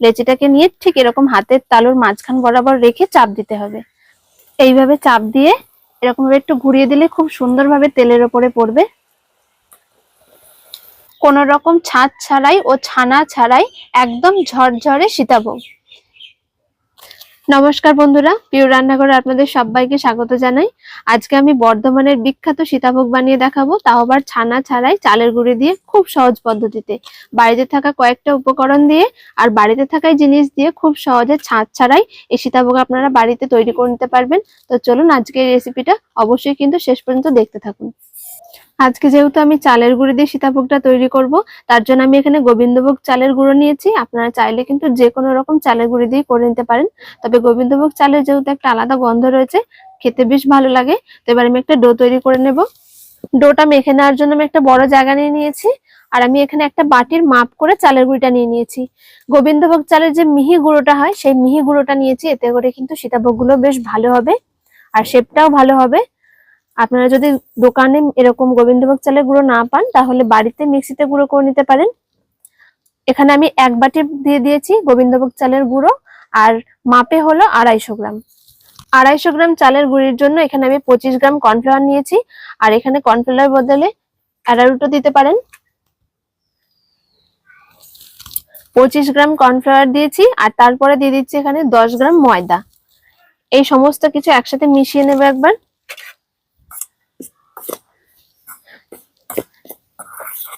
লেচিটাকে নিয়ে ঠিক এরকম হাতের তালুর মাঝখান বরাবর রেখে চাপ দিতে হবে। এইভাবে চাপ দিয়ে এরকম ভাবে একটু ঘুরিয়ে দিলে খুব সুন্দরভাবে তেলের ওপরে পড়বে। কোন রকম ছাদ ছাড়াই ও ছানা ছাড়াই একদম ঝরঝরে সীতাভোগ। নমস্কার বন্ধুরা প্রিয় রান্নাঘরে আপনাদের সবাইকে স্বাগত জানাই। আজকে আমি বর্ধমানের বিখ্যাত সীতাভোগ বানিয়ে দেখাবো, তাও আবার ছানা ছাড়াই চালের গুঁড়ি দিয়ে খুব সহজ পদ্ধতিতে। বাড়িতে থাকা কয়েকটা উপকরণ দিয়ে আর বাড়িতে থাকা জিনিস দিয়ে খুব সহজে ছাঁচ ছাড়াই এই সীতাভোগ আপনারা বাড়িতে তৈরি করে নিতে পারবেন। তো চলুন আজকে এই রেসিপিটা অবশ্যই কিন্তু শেষ পর্যন্ত দেখতে থাকুন। আজকে যেহেতু আমি চালের গুঁড়ি দিয়ে সীতাভোগটা তৈরি করব, তার জন্য আমি এখানে গোবিন্দভোগ চালের গুঁড়ো নিয়েছি। আপনারা চাইলে কিন্তু যে কোনো রকম চালের গুঁড়ি দিয়ে করে নিতে পারেন। তবে গোবিন্দভোগ চালের যেহেতু একটা আলাদা গন্ধ রয়েছে, খেতে বেশ ভালো লাগে। তো এবার আমি একটা ডো তৈরি করে নেব। ডোটা মেখে নেওয়ার জন্য আমি একটা বড় জায়গা নিয়ে নিয়েছি, আর আমি এখানে একটা বাটির মাপ করে চালের গুঁড়িটা নিয়ে নিয়েছি। গোবিন্দভোগ চালের যে মিহি গুঁড়োটা হয়, সেই মিহি গুঁড়োটা নিয়েছি, এতে করে কিন্তু সীতাভোগগুলো বেশ ভালো হবে, আর শেপটাও ভালো হবে। আপনারা যদি দোকানে এরকম গোবিন্দভোগ চালের গুঁড়ো না পান, তাহলে বাড়িতে মিক্সিতে গুঁড়ো করে নিতে পারেন। এখানে আমি এক বাটি দিয়ে দিয়েছি গোবিন্দভোগ চালের গুঁড়ো, আর মাপে হলো আড়াইশো গ্রাম। আড়াইশো গ্রাম চালের গুঁড়ির জন্য এখানে আমি পঁচিশ গ্রাম কর্নফ্লাওয়ার নিয়েছি, আর এখানে কর্নফ্লাওয়ার বদলে অ্যারারুটও দিতে পারেন। পঁচিশ গ্রাম কর্নফ্লাওয়ার দিয়েছি, আর তারপরে দিয়ে দিচ্ছি এখানে দশ গ্রাম ময়দা। এই সমস্ত কিছু একসাথে মিশিয়ে নেবে একবার।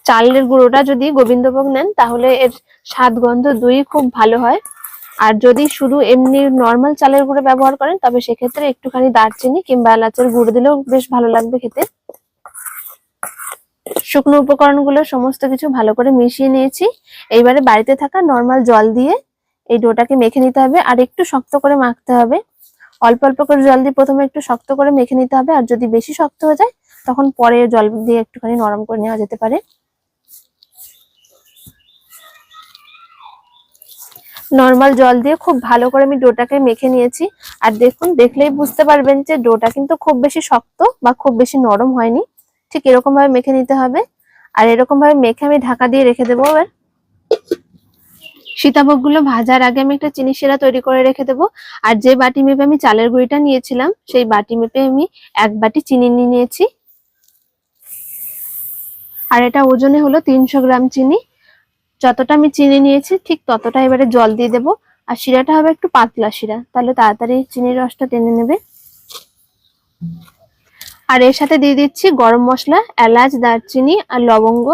চালের গুঁড়োটা যদি গোবিন্দভোগ নেন, তাহলে এর স্বাদ গন্ধ দুই খুব ভালো হয়। আর যদি শুধু এমনি নর্মাল চালের গুঁড়ো ব্যবহার করেন, তবে সেক্ষেত্রে একটুখানি দারচিনি কিংবা এলাচের গুঁড়ো দিলেও বেশ ভালো লাগবে খেতে। শুকনো উপকরণগুলো সমস্ত কিছু ভালো করে মিশিয়ে নিয়েছি। এইবারে বাড়িতে থাকা নর্মাল জল দিয়ে এই ডোটাকে মেখে নিতে হবে, আর একটু শক্ত করে মাখতে হবে। অল্প অল্প করে জল দিয়ে প্রথমে একটু শক্ত করে মেখে নিতে হবে, আর যদি বেশি শক্ত হয়ে যায়, তখন পরে জল দিয়ে একটুখানি নরম করে নেওয়া যেতে পারে। নর্মাল জল দিয়ে খুব ভালো করে আমি ডোটাকে মেখে নিয়েছি। আর দেখুন, দেখলেই বুঝতে পারবেন যে ডোটা কিন্তু খুব বেশি শক্ত বা খুব বেশি নরম হয়নি। ঠিক এরকম ভাবে মেখে নিতে হবে। আর এরকম ভাবে মেখে আমি ঢাকা দিয়ে রেখে দেবো এবার। সীতাভোগগুলো ভাজার আগে আমি একটা চিনি শিরা তৈরি করে রেখে দেবো। আর যে বাটি মেপে আমি চালের গুঁড়িটা নিয়েছিলাম, সেই বাটি মেপে আমি এক বাটি চিনি নিয়ে নিয়েছি। আর এটা ওজনে হলো তিনশো গ্রাম চিনি। যতটা আমি চিনি নিয়েছি, ঠিক ততটা এবারে জল দিয়ে দেবো। আর শিরাটা হবে একটু পাতলা শিরা, তাহলে তাড়াতাড়ি চিনির রসটা টেনে নেবে। আর এর সাথে দিয়ে দিচ্ছি গরম মশলা, এলাচ, দারচিনি আর লবঙ্গ।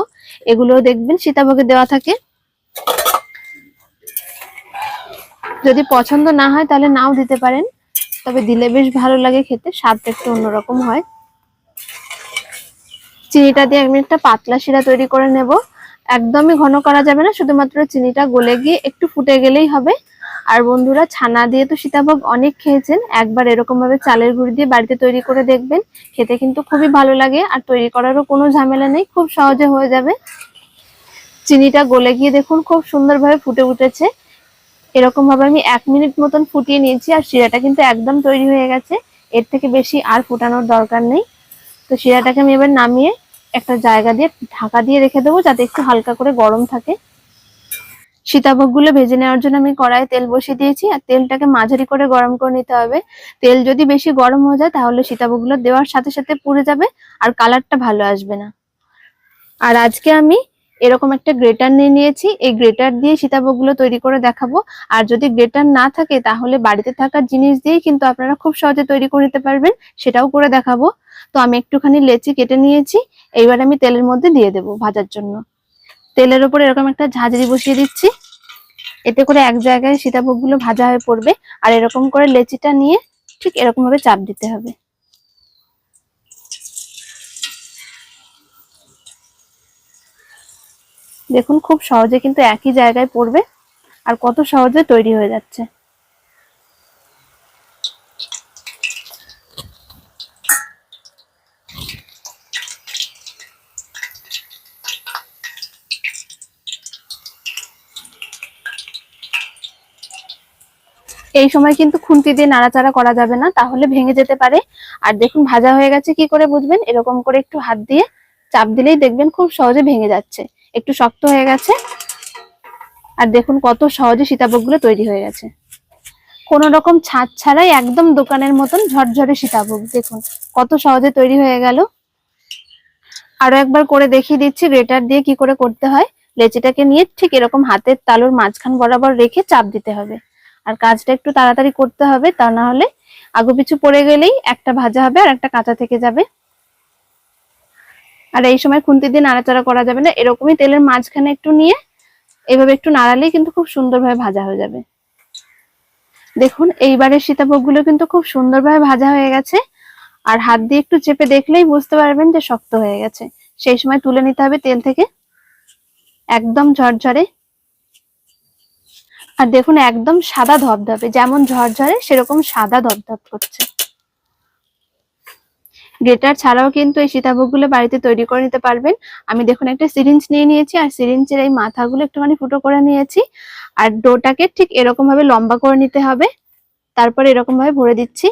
এগুলো দেখবেন সীতাভোগে দেওয়া থাকে। যদি পছন্দ না হয় তাহলে নাও দিতে পারেন, তবে দিলে বেশ ভালো লাগে খেতে, স্বাদটা একটু অন্যরকম হয়। চিনিটা দিয়ে আমি একটা পাতলা শিরা তৈরি করে নেব। একদমই ঘন করা যাবে না, শুধুমাত্র চিনিটা গলে গিয়ে একটু ফুটে গেলেই হবে। আর বন্ধুরা, ছানা দিয়ে তো সীতাভোগ অনেক খেয়েছেন, একবার এরকম ভাবে চালের গুঁড়ি দিয়ে বাড়িতে তৈরি করে দেখবেন। খেতে কিন্তু খুবই ভালো লাগে, আর তৈরি করারও কোনো ঝামেলা নেই, খুব সহজে হয়ে যাবে। চিনিটা গলে গিয়ে দেখুন, খুব সুন্দরভাবে ফুটে উঠেছে। এরকম ভাবে আমি এক মিনিট মতন ফুটিয়ে নিয়েছি, আর শিরাটা কিন্তু একদম তৈরি হয়ে গেছে। এর থেকে বেশি আর ফুটানোর দরকার নেই। তো শিরাটাকে আমি এবার নামিয়ে একটা জায়গা দিয়ে ঢাকা দিয়ে রেখে দেবো, যাতে একটু হালকা করে গরম থাকে। সীতাভোগগুলো ভেজে নেওয়ার জন্য আমি কড়াই তেল বসিয়ে দিয়েছি, আর তেলটাকে মাঝারি করে গরম করে নিতে হবে। তেল যদি বেশি গরম হয়ে যায়, তাহলে সীতাভোগগুলো দেওয়ার সাথে সাথে পুড়ে যাবে, আর কালারটা ভালো আসবে না। আর আজকে আমি এরকম একটা গ্রেটার নিয়ে নিয়েছি। এই গ্রেটার দিয়ে সীতাভোগগুলো তৈরি করে দেখাবো। আর যদি গ্রেটার না থাকে, তাহলে বাড়িতে থাকা জিনিস দিয়েই কিন্তু আপনারা খুব সহজে তৈরি করে নিতে পারবেন। সেটাও করে দেখাবো। তো আমি একটুখানি লেচি কেটে নিয়েছি। এইবার আমি তেলের মধ্যে দিয়ে দেবো ভাজার জন্য। তেলের উপর এরকম একটা ঝাঁঝরি বসিয়ে দিচ্ছি। এতে করে এক জায়গায় সীতাভোগগুলো ভাজা হয়ে পড়বে। আর এরকম করে লেচিটা নিয়ে ঠিক এরকম ভাবে চাপ দিতে হবে। দেখুন, খুব সহজে কিন্তু একই জায়গায় পড়বে আর কত সহজে তৈরি হয়ে যাচ্ছে। এই সময় কিন্তু খুন্তি দিয়ে নাড়াচাড়া করা যাবে না, তাহলে ভেঙে যেতে পারে। আর দেখুন, ভাজা হয়ে গেছে, কি করে বুঝবেন? এরকম করে একটু হাত দিয়ে চাপ দিলেই দেখবেন খুব সহজে ভেঙে যাচ্ছে। একটু শক্ত হয়ে গেছে। আর দেখুন কত সহজে সীতাভোগগুলো তৈরি হয়ে গেছে। কোনো রকম ছাদ ছাড়াই একদম দোকানের মতন ঝরঝরে সীতাভোগ। দেখুন কত সহজে তৈরি হয়ে গেল। আরও একবার করে দেখিয়ে দিচ্ছি, গ্রেটার দিয়ে কি করে করতে হয়। লেচিটাকে নিয়ে ঠিক এরকম হাতের তালুর মাঝখান বরাবর রেখে চাপ দিতে হবে। আর কাজটা একটু তাড়াতাড়ি করতে হবে, তা না হলে আগু পিছু পড়ে গেলেই একটা ভাজা হবে আর একটা কাঁচা থেকে যাবে। আর এই সময় খুন্তি দিয়ে নাড়াচাড়া করা যাবে না, এরকমই তেলের মাঝখানে একটু নিয়ে এভাবে একটু নাড়ালেই কিন্তু খুব সুন্দরভাবে ভাজা হয়ে যাবে। দেখুন, এইবারের সীতাভোগগুলো কিন্তু খুব সুন্দরভাবে ভাজা হয়ে গেছে, আর হাত দিয়ে একটু চেপে দেখলেই বুঝতে পারবেন যে শক্ত হয়ে গেছে। সেই সময় তুলে নিতে হবে তেল থেকে, একদম ঝরঝরে। আর দেখুন, একদম সাদা ধবধবে, যেমন ঝরঝরে, সেরকম সাদা ধবধব করছে। গ্রেটার ছাড়াও কিন্তু এই সীতাভোগগুলো বাড়িতে তৈরি করে নিতে পারবেন। আমি দেখুন একটা সিরিঞ্জ নিয়ে নিয়েছি, আর সিরিঞ্জের এই মাথাগুলো একটুখানি ফুটো করে নিয়েছি। আর ডোটাকে ঠিক এরকম ভাবে লম্বা করে নিতে হবে। তারপরে এরকম ভাবে ভরে দিচ্ছি।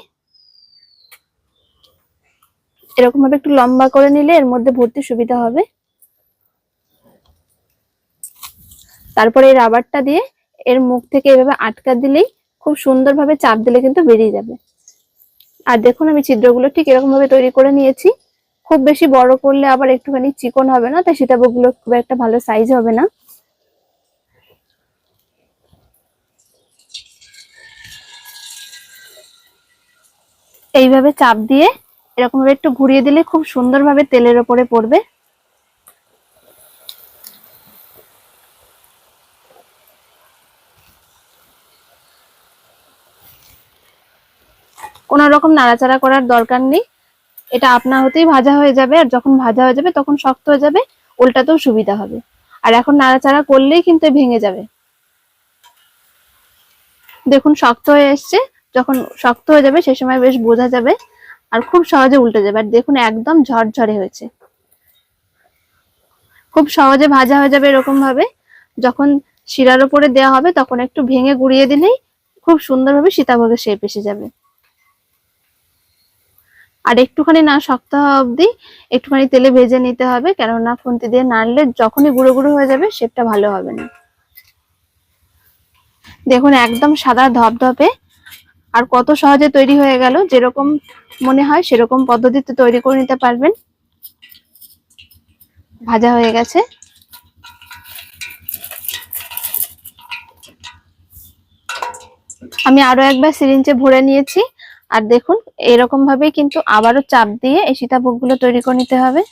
এরকম ভাবে একটু লম্বা করে নিলে এর মধ্যে ভর্তি সুবিধা হবে। তারপরে এই রাবারটা দিয়ে এর মুখ থেকে এভাবে আটকা দিলেই খুব সুন্দরভাবে চাপ দিলে কিন্তু বেরিয়ে যাবে। আর দেখুন আমি ছিদ্রগুলো ঠিক এরকম ভাবে তৈরি করে নিয়েছি। খুব বেশি বড় করলে আবার একটুখানি চিকন হবে না, তাই সীতাভোগগুলো খুব একটা ভালো সাইজ হবে না। এইভাবে চাপ দিয়ে এরকম ভাবে একটু ঘুরিয়ে দিলে খুব সুন্দরভাবে তেলের ওপরে পড়বে। কোনো রকম নাড়াচাড়া করার দরকার নেই। এটা আপনা হতেই ভাজা হয়ে যাবে আর যখন ভাজা হয়ে যাবে তখন শক্ত হয়ে যাবে, উল্টাতেও সুবিধা হবে। আর এখন নাড়াচাড়া করলেই কিন্তু ভেঙে যাবে। দেখুন শক্ত হয়ে এসছে, যখন শক্ত হয়ে যাবে সে সময় বেশ বোঝা যাবে আর খুব সহজে উল্টে যাবে। আর দেখুন একদম ঝরঝরে হয়েছে। খুব সহজে ভাজা হয়ে যাবে এরকম ভাবে যখন শিরার উপরে দেওয়া হবে তখন একটু ভেঙে গুঁড়িয়ে দিলেই খুব সুন্দরভাবে সীতাভোগের শেপ এসে যাবে। আর একটুখানি না শক্ত হওয়া অবধি একটুখানি তেলে ভেজে নিতে হবে, কেননা খুন্তি দিয়ে নাড়লে যখনই গুঁড়ো গুঁড়ো হয়ে যাবে শেপটা ভালো হবে না। দেখুন, একদম সাদা ধপধপে আর কত সহজে তৈরি হয়ে গেল, যেরকম মনে হয় সেরকম পদ্ধতিতে তৈরি করে নিতে পারবেন। ভাজা হয়ে গেছে। আমি আরও একবার সিরিঞ্জে ভরে নিয়েছি। আর দেখুন, এরকম ভাবে কিন্তু আবারও চাপ দিয়ে এই সীতাভোগগুলো তৈরি করে নিতে হবে।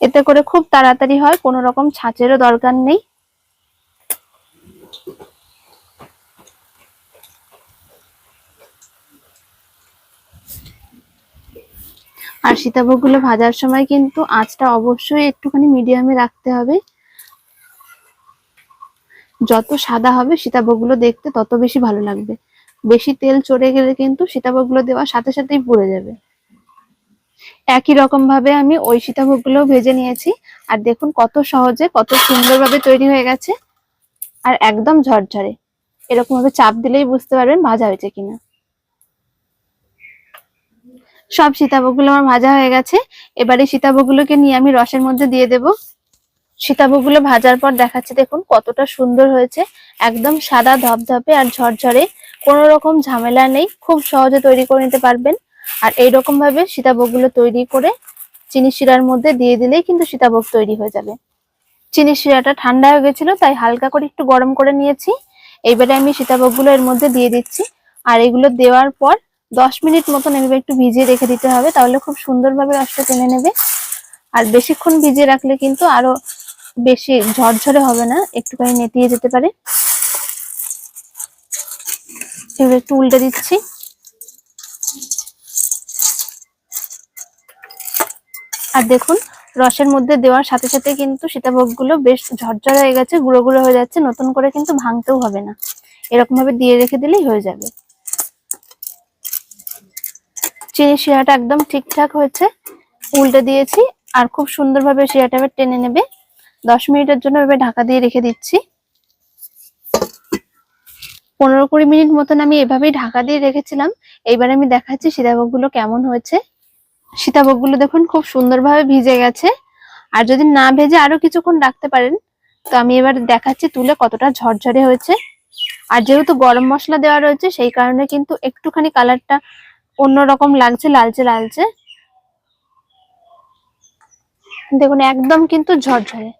এতে করে খুব তাড়াতাড়ি হয়, কোনো রকম ছাঁচেরও দরকার নেই। আর সীতাভোগগুলো ভাজার সময় কিন্তু আঁচটা অবশ্যই একটুখানি মিডিয়ামে রাখতে হবে। যত সাদা হবে সীতাভোগগুলো দেখতে তত বেশি ভালো লাগবে। বেশি তেল চড়ে গেলে কিন্তু সীতাভোগগুলো দেওয়ার সাথে সাথেই পুড়ে যাবে। একই রকম ভাবে আমি ওই সীতাভোগগুলো ভেজে নিয়েছি। আর দেখুন কত সহজে, কত সুন্দরভাবে তৈরি হয়ে গেছে। আর একদম ঝরঝরে। এরকম ভাবে চাপ দিলেই বুঝতে পারবেন ভাজা হয়েছে কিনা। সব সীতাভোগগুলো আমার ভাজা হয়ে গেছে। এবারে সীতাভোগগুলোকে নিয়ে আমি রসের মধ্যে দিয়ে দেবো। সীতাভোগগুলো ভাজার পর দেখাচ্ছে, দেখুন কতটা সুন্দর হয়েছে। একদম সাদা ধপধপে আর ঝরঝরে, কোনো রকম ঝামেলা নেই, খুব সহজে তৈরি করে নিতে পারবেন। আর এইরকম ভাবে সীতাভোগগুলো তৈরি করে চিনি শিরার মধ্যে দিয়ে দিলেই কিন্তু সীতাভোগ তৈরি হয়ে যাবে। চিনি শিরাটা ঠান্ডা হয়ে গেছিল, তাই হালকা করে একটু গরম করে নিয়েছি। এইবারে আমি সীতাভোগগুলো এর মধ্যে দিয়ে দিচ্ছি। আর এগুলো দেওয়ার পর দশ মিনিট মতন এভাবে একটু ভিজিয়ে রেখে দিতে হবে, তাহলে খুব সুন্দরভাবে রসটা টেনে নেবে। আর বেশিক্ষণ ভিজিয়ে রাখলে কিন্তু আরও বেশি ঝরঝরে হবে না, একটুখানি নেতিয়ে যেতে পারে। একটু উল্টে দিচ্ছি। আর দেখুন, রসের মধ্যে দেওয়ার সাথে সাথে কিন্তু সীতাভোগগুলো বেশ ঝরঝরে হয়ে গেছে, গুঁড়ো গুঁড়ো হয়ে যাচ্ছে, নতুন করে কিন্তু ভাঙতেও হবে না। এরকম ভাবে দিয়ে রেখে দিলেই হয়ে যাবে। চিনি শিরাটা একদম ঠিকঠাক হয়েছে, উল্টে দিয়েছি, আর খুব সুন্দরভাবে শিরাটা টেনে নেবে। দশ মিনিটের জন্য এভাবে ঢাকা দিয়ে রেখে দিচ্ছি। পনেরো কুড়ি মিনিট মতন আমি এভাবেই ঢাকা দিয়ে রেখেছিলাম। এইবার আমি দেখাচ্ছি সীতাভোগগুলো কেমন হয়েছে। সীতাভোগগুলো দেখুন, খুব সুন্দরভাবে ভিজে গেছে। আর যদি না ভেজে আরও কিছুক্ষণ রাখতে পারেন, তো আমি এবার দেখাচ্ছি তুলে কতটা ঝরঝরে হয়েছে। আর যেহেতু গরম মশলা দেওয়া রয়েছে, সেই কারণে কিন্তু একটুখানি কালারটা অন্যরকম লাগছে, লালচে লালচে। দেখুন, একদম কিন্তু ঝরঝরে।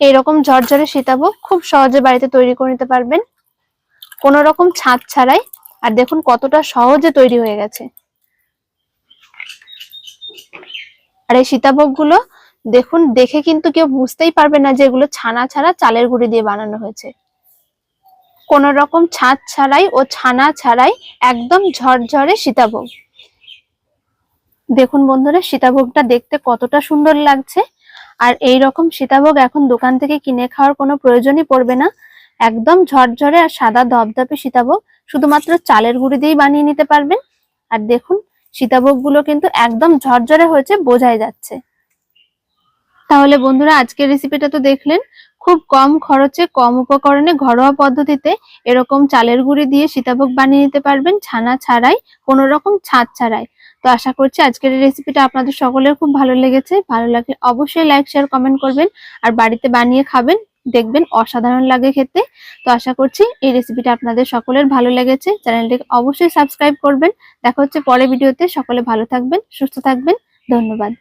এইরকম ঝরঝরে সীতাভোগ খুব সহজে বাড়িতে তৈরি করে নিতে পারবেন। কোনো রকম ছাদ ছাড়াই। আর দেখুন কতটা সহজে তৈরি হয়ে গেছে। আর এই সীতাভোগগুলো দেখুন, দেখে কিন্তু কেউ বুঝতেই পারবে না যে এগুলো ছানা ছাড়া চালের গুঁড়ি দিয়ে বানানো হয়েছে। কোন রকম ছাদ ছাড়াই ও ছানা ছাড়াই একদম ঝরঝরে সীতাভোগ। দেখুন বন্ধুরা, সীতাভোগটা দেখতে কতটা সুন্দর লাগছে। আর এই রকম সীতাভোগ এখন দোকান থেকে কিনে খাওয়ার কোনো প্রয়োজনই পড়বে না। একদম ঝরঝরে আর সাদা ধবধবে সীতাভোগ। শুধুমাত্র চালের গুঁড়ি দিয়েই বানিয়ে নিতে পারবেন। আর দেখুন সীতাভোগগুলো কিন্তু একদম ঝরঝরে হয়েছে, বোঝাই যাচ্ছে। তাহলে বন্ধুরা, আজকের রেসিপিটা তো দেখলেন। খুব কম খরচে, কম উপকরণে, ঘরোয়া পদ্ধতিতে এরকম চালের গুঁড়ি দিয়ে সীতাভোগ বানিয়ে নিতে পারবেন, ছানা ছাড়াই, কোনো রকম ছাদ ছাড়াই। তো আশা করছি আজকের এই রেসিপিটা আপনাদের সকলের খুব ভালো লেগেছে। ভালো লাগে অবশ্যই লাইক শেয়ার কমেন্ট করবেন আর বাড়িতে বানিয়ে খাবেন, দেখবেন অসাধারণ লাগে খেতে। তো আশা করছি এই রেসিপিটা আপনাদের সকলের ভালো লেগেছে। চ্যানেলটিকে অবশ্যই সাবস্ক্রাইব করবেন। দেখা হচ্ছে পরের ভিডিওতে। সকলে ভালো থাকবেন, সুস্থ থাকবেন। ধন্যবাদ।